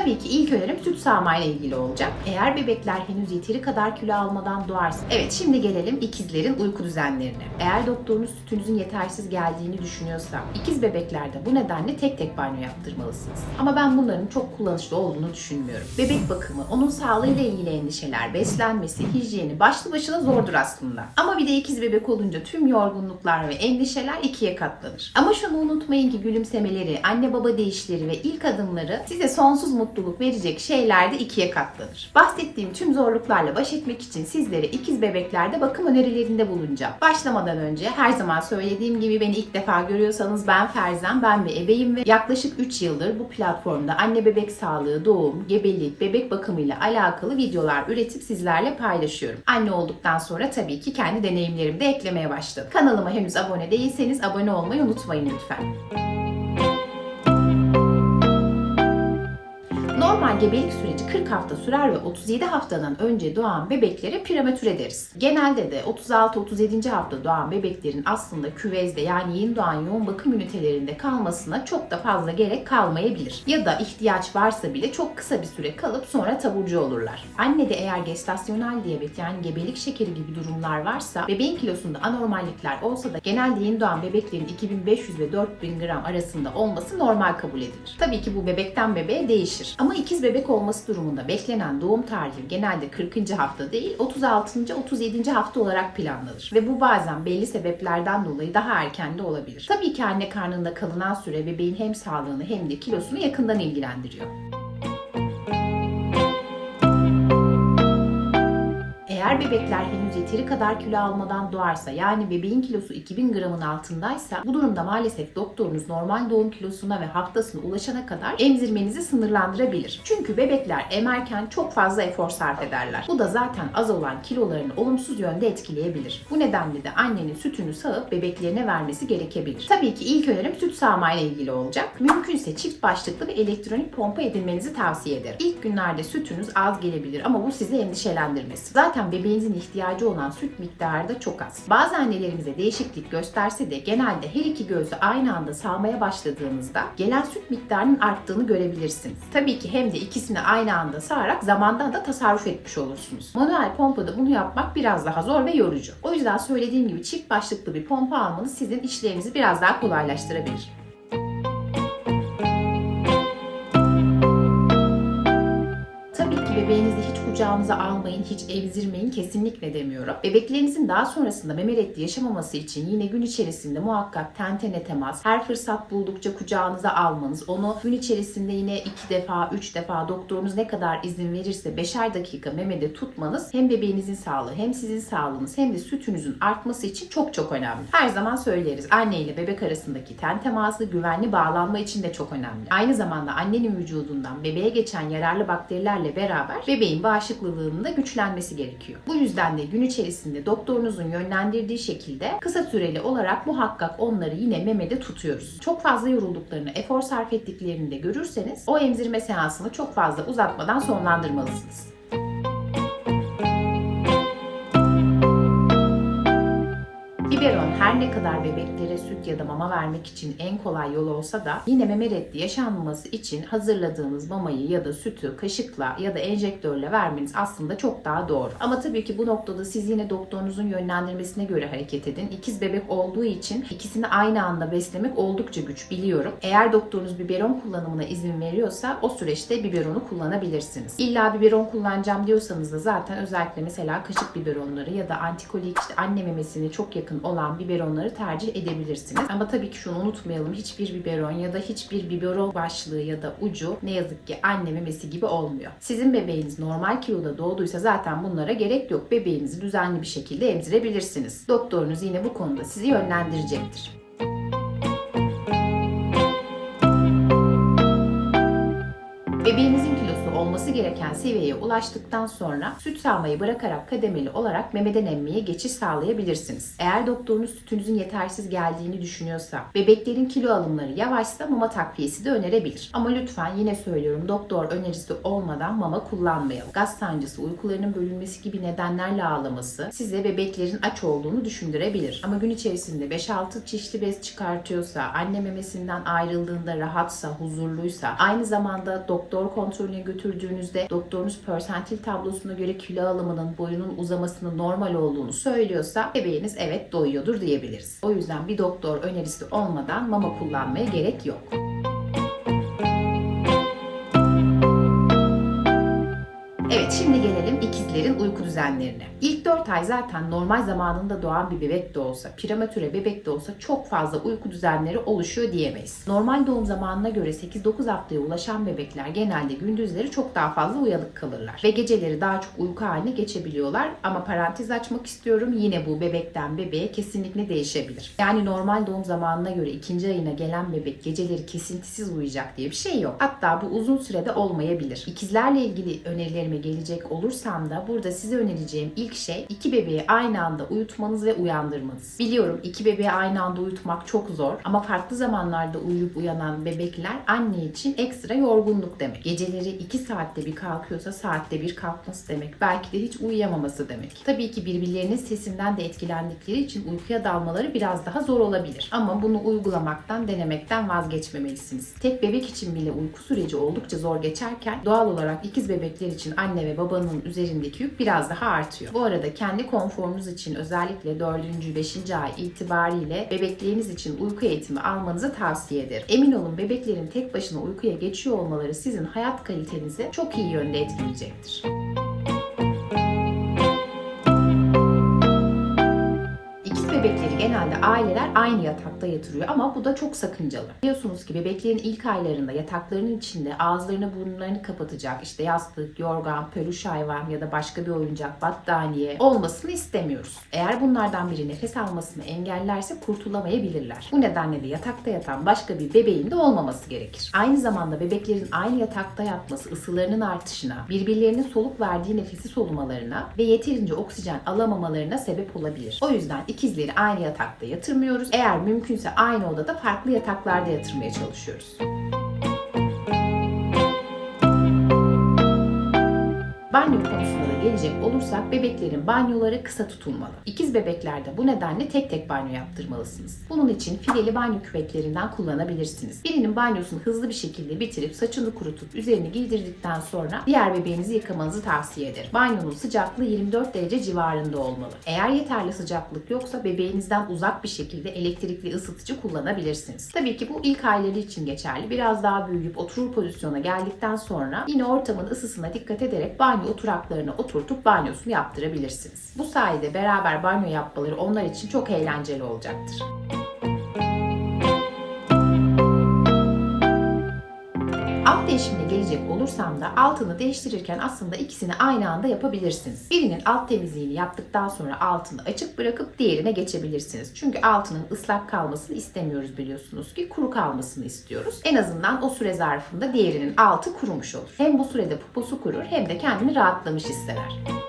Tabii ki ilk önerim süt sağmayla ilgili olacak. Eğer bebekler henüz yeteri kadar kilo almadan doğarsa. Evet şimdi gelelim ikizlerin uyku düzenlerine. Eğer doktorunuz sütünüzün yetersiz geldiğini düşünüyorsa ikiz bebeklerde bu nedenle tek tek banyo yaptırmalısınız. Ama ben bunların çok kullanışlı olduğunu düşünmüyorum. Bebek bakımı, onun sağlığıyla ilgili endişeler, beslenmesi, hijyeni başlı başına zordur aslında. Ama bir de ikiz bebek olunca tüm yorgunluklar ve endişeler ikiye katlanır. Ama şunu unutmayın ki gülümsemeleri, anne baba değişleri ve ilk adımları size sonsuz mutluluk verecek şeyler de ikiye katlanır. Bahsettiğim tüm zorluklarla baş etmek için sizlere ikiz bebeklerde bakım önerilerinde bulunacağım. Başlamadan önce her zaman söylediğim gibi beni ilk defa görüyorsanız ben Ferzan, ben bir ebeyim ve yaklaşık 3 yıldır bu platformda anne bebek sağlığı, doğum, gebelik, bebek bakımıyla alakalı videolar üretip sizlerle paylaşıyorum. Anne olduktan sonra tabii ki kendi deneyimlerimi de eklemeye başladım. Kanalıma henüz abone değilseniz abone olmayı unutmayın lütfen. Normal gebelik süreci 40 hafta sürer ve 37 haftadan önce doğan bebeklere prematüre deriz. Genelde de 36-37. hafta doğan bebeklerin aslında küvezde yani yeni doğan yoğun bakım ünitelerinde kalmasına çok da fazla gerek kalmayabilir. Ya da ihtiyaç varsa bile çok kısa bir süre kalıp sonra taburcu olurlar. Annede eğer gestasyonel diyabet yani gebelik şekeri gibi durumlar varsa bebeğin kilosunda anormallikler olsa da genelde yeni doğan bebeklerin 2500 ve 4000 gram arasında olması normal kabul edilir. Tabii ki bu bebekten bebeğe değişir. Ama ikiz bebek olması durumunda beklenen doğum tarihi genelde 40. hafta değil 36. 37. hafta olarak planlanır. Ve bu bazen belli sebeplerden dolayı daha erken de olabilir. Tabii ki anne karnında kalınan süre bebeğin hem sağlığını hem de kilosunu yakından ilgilendiriyor. Bebekler henüz yeteri kadar kilo almadan doğarsa yani bebeğin kilosu 2000 gramın altındaysa bu durumda maalesef doktorunuz normal doğum kilosuna ve haftasına ulaşana kadar emzirmenizi sınırlandırabilir. Çünkü bebekler emerken çok fazla efor sarf ederler. Bu da zaten az olan kilolarını olumsuz yönde etkileyebilir. Bu nedenle de annenin sütünü sağıp bebeklerine vermesi gerekebilir. Tabii ki ilk önerim süt sağmayla ilgili olacak. Mümkünse çift başlıklı ve elektronik pompa edinmenizi tavsiye ederim. İlk günlerde sütünüz az gelebilir ama bu sizi endişelendirmesin. Zaten bebeğinizin ihtiyacı olan süt miktarı da çok az. Bazı annelerimize değişiklik gösterse de genelde her iki gözü aynı anda sağmaya başladığınızda gelen süt miktarının arttığını görebilirsiniz. Tabii ki hem de ikisini aynı anda sağarak zamandan da tasarruf etmiş olursunuz. Manuel pompada bunu yapmak biraz daha zor ve yorucu. O yüzden söylediğim gibi çift başlıklı bir pompa almanız sizin işlerinizi biraz daha kolaylaştırabilir. Bebeğinizi hiç kucağınıza almayın, hiç emzirmeyin kesinlikle demiyorum. Bebeklerinizin daha sonrasında meme reddi yaşamaması için yine gün içerisinde muhakkak tentene temas, her fırsat buldukça kucağınıza almanız, onu gün içerisinde yine iki defa, üç defa doktorunuz ne kadar izin verirse beşer dakika memede tutmanız hem bebeğinizin sağlığı hem sizin sağlığınız hem de sütünüzün artması için çok çok önemli. Her zaman söyleriz anne ile bebek arasındaki ten teması güvenli bağlanma için de çok önemli. Aynı zamanda annenin vücudundan bebeğe geçen yararlı bakterilerle beraber bebeğin bağışıklılığının da güçlenmesi gerekiyor. Bu yüzden de gün içerisinde doktorunuzun yönlendirdiği şekilde kısa süreli olarak muhakkak onları yine memede tutuyoruz. Çok fazla yorulduklarını, efor sarf ettiklerini de görürseniz o emzirme seansını çok fazla uzatmadan sonlandırmalısınız. Her ne kadar bebeklere süt ya da mama vermek için en kolay yol olsa da yine meme reddi yaşanmaması için hazırladığınız mamayı ya da sütü kaşıkla ya da enjektörle vermeniz aslında çok daha doğru. Ama tabii ki bu noktada siz yine doktorunuzun yönlendirmesine göre hareket edin. İkiz bebek olduğu için ikisini aynı anda beslemek oldukça güç biliyorum. Eğer doktorunuz biberon kullanımına izin veriyorsa o süreçte biberonu kullanabilirsiniz. İlla biberon kullanacağım diyorsanız da zaten özellikle mesela kaşık biberonları ya da antikolik işte anne memesine çok yakın olan biberonları tercih edebilirsiniz. Ama tabii ki şunu unutmayalım. Hiçbir biberon ya da hiçbir biberon başlığı ya da ucu ne yazık ki anne memesi gibi olmuyor. Sizin bebeğiniz normal kiloda doğduysa zaten bunlara gerek yok. Bebeğinizi düzenli bir şekilde emzirebilirsiniz. Doktorunuz yine bu konuda sizi yönlendirecektir. Bebeğinizin kilosu olması gereken seviyeye ulaştıktan sonra süt sağmayı bırakarak kademeli olarak memeden emmeye geçiş sağlayabilirsiniz. Eğer doktorunuz sütünüzün yetersiz geldiğini düşünüyorsa, bebeklerin kilo alımları yavaşsa mama takviyesi de önerebilir. Ama lütfen yine söylüyorum doktor önerisi olmadan mama kullanmayalım. Gaz sancısı, uykularının bölünmesi gibi nedenlerle ağlaması size bebeklerin aç olduğunu düşündürebilir. Ama gün içerisinde 5-6 çeşitli bez çıkartıyorsa, anne memesinden ayrıldığında rahatsa, huzurluysa, aynı zamanda doktor kontrolüne götürdüğünüzde doktorunuz persentil tablosuna göre kilo alımının, boyunun uzamasının normal olduğunu söylüyorsa bebeğiniz evet doyuyordur diyebiliriz. O yüzden bir doktor önerisi olmadan mama kullanmaya gerek yok. Evet şimdi gelelim ikizlerin uyku düzenlerine. İlk 4 ay zaten normal zamanında doğan bir bebek de olsa, prematüre bebek de olsa çok fazla uyku düzenleri oluşuyor diyemeyiz. Normal doğum zamanına göre 8-9 haftaya ulaşan bebekler genelde gündüzleri çok daha fazla uyanık kalırlar. Ve geceleri daha çok uyku haline geçebiliyorlar. Ama parantez açmak istiyorum yine bu bebekten bebeğe kesinlikle değişebilir. Yani normal doğum zamanına göre ikinci ayına gelen bebek geceleri kesintisiz uyuyacak diye bir şey yok. Hatta bu uzun sürede olmayabilir. İkizlerle ilgili önerilerime gelecek olursam da burada size önereceğim ilk şey iki bebeği aynı anda uyutmanız ve uyandırmanız. Biliyorum iki bebeği aynı anda uyutmak çok zor ama farklı zamanlarda uyuyup uyanan bebekler anne için ekstra yorgunluk demek. Geceleri 2 saatte bir kalkıyorsa saatte bir kalkması demek. Belki de hiç uyuyamaması demek. Tabii ki birbirlerinin sesinden de etkilendikleri için uykuya dalmaları biraz daha zor olabilir. Ama bunu uygulamaktan, denemekten vazgeçmemelisiniz. Tek bebek için bile uyku süreci oldukça zor geçerken doğal olarak ikiz bebekler için anne ve babanın üzerindeki yük biraz daha artıyor. Bu arada kendi konforunuz için özellikle 4. 5. ay itibariyle bebekleriniz için uyku eğitimi almanızı tavsiye ederim. Emin olun bebeklerin tek başına uykuya geçiyor olmaları sizin hayat kalitenizi çok iyi yönde etkileyecektir. Genelde aileler aynı yatakta yatırıyor ama bu da çok sakıncalı. Biliyorsunuz ki bebeklerin ilk aylarında yataklarının içinde ağızlarını burnlarını kapatacak işte yastık, yorgan, peluş hayvan ya da başka bir oyuncak, battaniye olmasını istemiyoruz. Eğer bunlardan biri nefes almasını engellerse kurtulamayabilirler. Bu nedenle de yatakta yatan başka bir bebeğin de olmaması gerekir. Aynı zamanda bebeklerin aynı yatakta yatması ısılarının artışına, birbirlerinin soluk verdiği nefesi solumalarına ve yeterince oksijen alamamalarına sebep olabilir. O yüzden ikizleri aynı yatakta yatırmıyoruz. Eğer mümkünse aynı odada farklı yataklarda yatırmaya çalışıyoruz. Banyo konusuna da gelecek olursak bebeklerin banyoları kısa tutulmalı. İkiz bebeklerde bu nedenle tek tek banyo yaptırmalısınız. Bunun için fileli banyo küvetlerinden kullanabilirsiniz. Birinin banyosunu hızlı bir şekilde bitirip saçını kurutup üzerini giydirdikten sonra diğer bebeğinizi yıkamanızı tavsiye ederim. Banyonun sıcaklığı 24 derece civarında olmalı. Eğer yeterli sıcaklık yoksa bebeğinizden uzak bir şekilde elektrikli ısıtıcı kullanabilirsiniz. Tabii ki bu ilk ayları için geçerli. Biraz daha büyüyüp oturur pozisyona geldikten sonra yine ortamın ısısına dikkat ederek banyo oturaklarına oturtup banyosunu yaptırabilirsiniz. Bu sayede beraber banyo yapmaları onlar için çok eğlenceli olacaktır. Alt değişimine gelecek olursam da altını değiştirirken aslında ikisini aynı anda yapabilirsiniz. Birinin alt temizliğini yaptıktan sonra altını açık bırakıp diğerine geçebilirsiniz. Çünkü altının ıslak kalmasını istemiyoruz biliyorsunuz ki kuru kalmasını istiyoruz. En azından o süre zarfında diğerinin altı kurumuş olur. Hem bu sürede poposu kurur hem de kendini rahatlamış hisseder.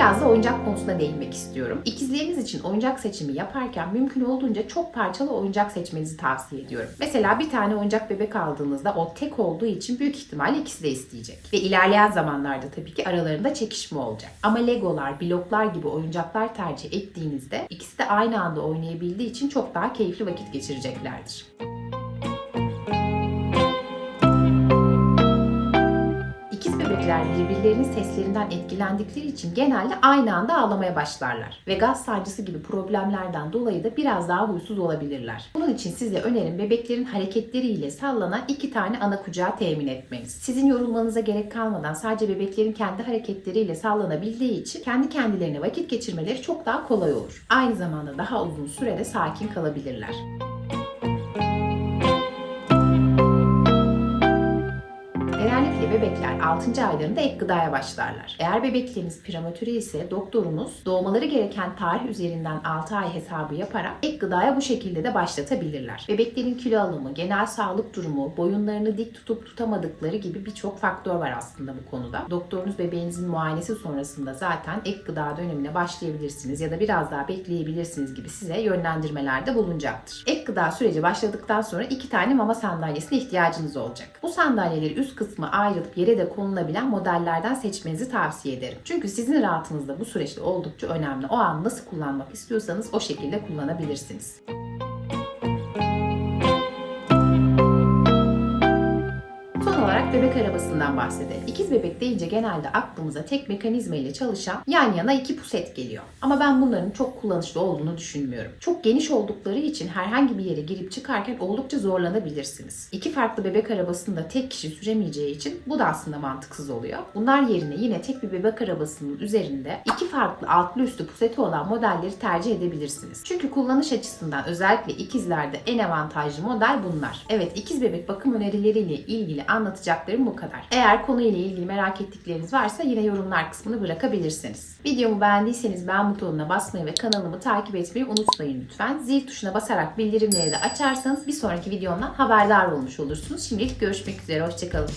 Biraz da oyuncak konusuna değinmek istiyorum. İkizleriniz için oyuncak seçimi yaparken mümkün olduğunca çok parçalı oyuncak seçmenizi tavsiye ediyorum. Mesela bir tane oyuncak bebek aldığınızda o tek olduğu için büyük ihtimalle ikisi de isteyecek. Ve ilerleyen zamanlarda tabii ki aralarında çekişme olacak. Ama legolar, bloklar gibi oyuncaklar tercih ettiğinizde ikisi de aynı anda oynayabildiği için çok daha keyifli vakit geçireceklerdir. Bebekler birbirlerinin seslerinden etkilendikleri için genelde aynı anda ağlamaya başlarlar. Ve gaz sancısı gibi problemlerden dolayı da biraz daha huysuz olabilirler. Bunun için size önerim bebeklerin hareketleriyle sallanan iki tane ana kucağı temin etmeniz. Sizin yorulmanıza gerek kalmadan sadece bebeklerin kendi hareketleriyle sallanabildiği için kendi kendilerine vakit geçirmeleri çok daha kolay olur. Aynı zamanda daha uzun sürede sakin kalabilirler. Bebekler 6. aylarında ek gıdaya başlarlar. Eğer bebekleriniz prematüre ise doktorunuz doğmaları gereken tarih üzerinden 6 ay hesabı yaparak ek gıdaya bu şekilde de başlatabilirler. Bebeklerin kilo alımı, genel sağlık durumu, boyunlarını dik tutup tutamadıkları gibi birçok faktör var aslında bu konuda. Doktorunuz bebeğinizin muayenesi sonrasında zaten ek gıda dönemine başlayabilirsiniz ya da biraz daha bekleyebilirsiniz gibi size yönlendirmelerde bulunacaktır. Ek gıda süreci başladıktan sonra iki tane mama sandalyesine ihtiyacınız olacak. Bu sandalyeleri üst kısmı ayrılıp yere de konulabilen modellerden seçmenizi tavsiye ederim. Çünkü sizin rahatınız da bu süreçte oldukça önemli. O an nasıl kullanmak istiyorsanız o şekilde kullanabilirsiniz. Bebek arabasından bahsedelim. İkiz bebek deyince genelde aklımıza tek mekanizma ile çalışan yan yana iki puset geliyor. Ama ben bunların çok kullanışlı olduğunu düşünmüyorum. Çok geniş oldukları için herhangi bir yere girip çıkarken oldukça zorlanabilirsiniz. İki farklı bebek arabasını da tek kişi süremeyeceği için bu da aslında mantıksız oluyor. Bunlar yerine yine tek bir bebek arabasının üzerinde iki farklı altlı üstü puseti olan modelleri tercih edebilirsiniz. Çünkü kullanış açısından özellikle ikizlerde en avantajlı model bunlar. Evet ikiz bebek bakım önerileriyle ilgili anlatacaklarım bu kadar. Eğer konuyla ilgili merak ettikleriniz varsa yine yorumlar kısmını bırakabilirsiniz. Videomu beğendiyseniz beğen butonuna basmayı ve kanalımı takip etmeyi unutmayın lütfen. Zil tuşuna basarak bildirimleri de açarsanız bir sonraki videomdan haberdar olmuş olursunuz. Şimdilik görüşmek üzere, hoşçakalın.